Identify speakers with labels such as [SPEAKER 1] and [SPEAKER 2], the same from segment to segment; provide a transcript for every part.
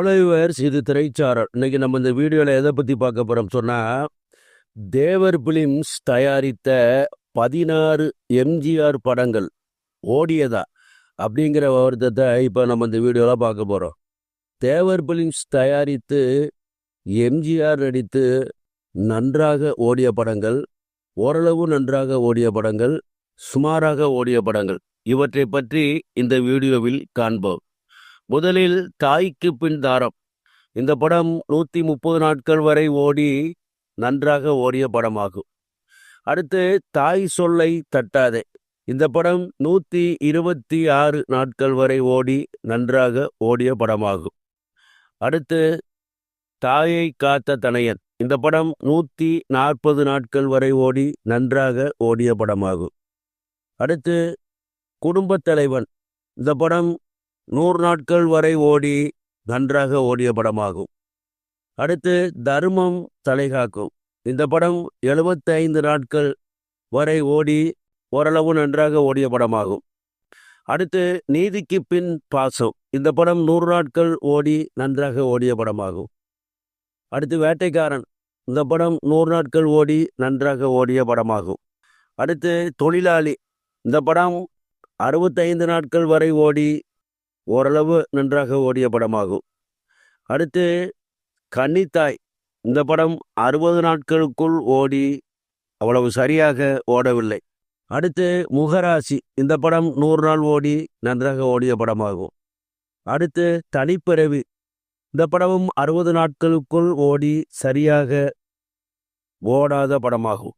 [SPEAKER 1] ஹாலோவேர்ஸ் இது திரைச்சாரல் இன்னைக்கு நம்ம இந்த வீடியோவில் எதை பற்றி பார்க்க போகிறோம் சொன்னால் தேவர் பிலிம்ஸ் தயாரித்த பதினாறு எம்ஜிஆர் படங்கள் ஓடியதா? அப்படிங்கிற வருத்தத்தை இப்போ நம்ம இந்த வீடியோவில் பார்க்க போகிறோம் தேவர் பிலிம்ஸ் தயாரித்து எம்ஜிஆர் நடித்து நன்றாக ஓடிய படங்கள் ஓரளவு நன்றாக ஓடிய படங்கள் சுமாராக ஓடிய படங்கள் இவற்றை பற்றி இந்த வீடியோவில் காண்போம். முதலில் தாய்க்கு பின் தாரம். இந்த படம் நூற்றி முப்பது நாட்கள் வரை ஓடி நன்றாக ஓடிய படமாகும். அடுத்து தாய் சொல்லை தட்டாதே. இந்த படம் நூற்றி இருபத்தி ஆறு நாட்கள் வரை ஓடி நன்றாக ஓடிய படமாகும். அடுத்து தாயை காத்த தனையன். இந்த படம் நூற்றி நாற்பது நாட்கள் வரை ஓடி நன்றாக ஓடிய படமாகும். அடுத்து குடும்பத் தலைவன். இந்த படம் நூறு நாட்கள் வரை ஓடி நன்றாக ஓடிய படமாகும். அடுத்து தர்மம் தலைகாக்கும். இந்த படம் எழுபத்தைந்து நாட்கள் வரை ஓடி ஓரளவு நன்றாக ஓடிய படமாகும். அடுத்து நீதிக்கு பின் பாசம். இந்த படம் நூறு நாட்கள் ஓடி நன்றாக ஓடிய படமாகும். அடுத்து வேட்டைக்காரன். இந்த படம் நூறு நாட்கள் ஓடி நன்றாக ஓடிய படமாகும். அடுத்து தொழிலாளி. இந்த படம் அறுபத்தைந்து நாட்கள் வரை ஓடி ஓரளவு நன்றாக ஓடிய படமாகும். அடுத்து கன்னித்தாய். இந்த படம் அறுபது நாட்களுக்குள் ஓடி அவ்வளவு சரியாக ஓடவில்லை. அடுத்து முகராசி. இந்த படம் நூறு நாள் ஓடி நன்றாக ஓடிய படமாகும். அடுத்து தனிப்பிறவி. இந்த படமும் அறுபது நாட்களுக்குள் ஓடி சரியாக ஓடாத படமாகும்.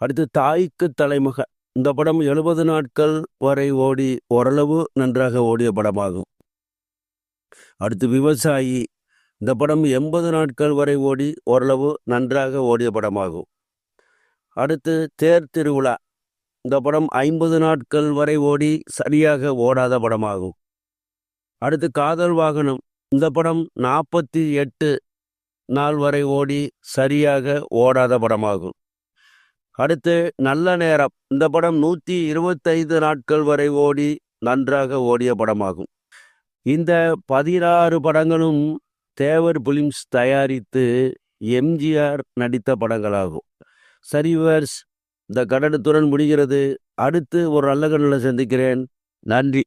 [SPEAKER 1] அடுத்து தாய்க்கு தலைமகன் இந்த படம் எழுபது நாட்கள் வரை ஓடி ஓரளவு நன்றாக ஓடிய படமாகும். அடுத்து விவசாயி. இந்த படம் எண்பது நாட்கள் வரை ஓடி ஓரளவு நன்றாக ஓடிய படமாகும். அடுத்து தேர் திருவிழா. இந்த படம் ஐம்பது நாட்கள் வரை ஓடி சரியாக ஓடாத படமாகும். அடுத்து காதல் வாகனம். இந்த படம் நாற்பத்தி எட்டு நாள் வரை ஓடி சரியாக ஓடாத படமாகும். அடுத்து நல்ல நேரம். இந்த படம் நூற்றி இருபத்தைந்து நாட்கள் வரை ஓடி நன்றாக ஓடிய படமாகும். இந்த பதினாறு படங்களும் தேவர் பிலிம்ஸ் தயாரித்து எம்ஜிஆர் நடித்த படங்களாகும். சரிவர்ஸ் இந்த கடனத்துடன் முடிகிறது. அடுத்து ஒரு நல்ல கடனில் சந்திக்கிறேன். நன்றி.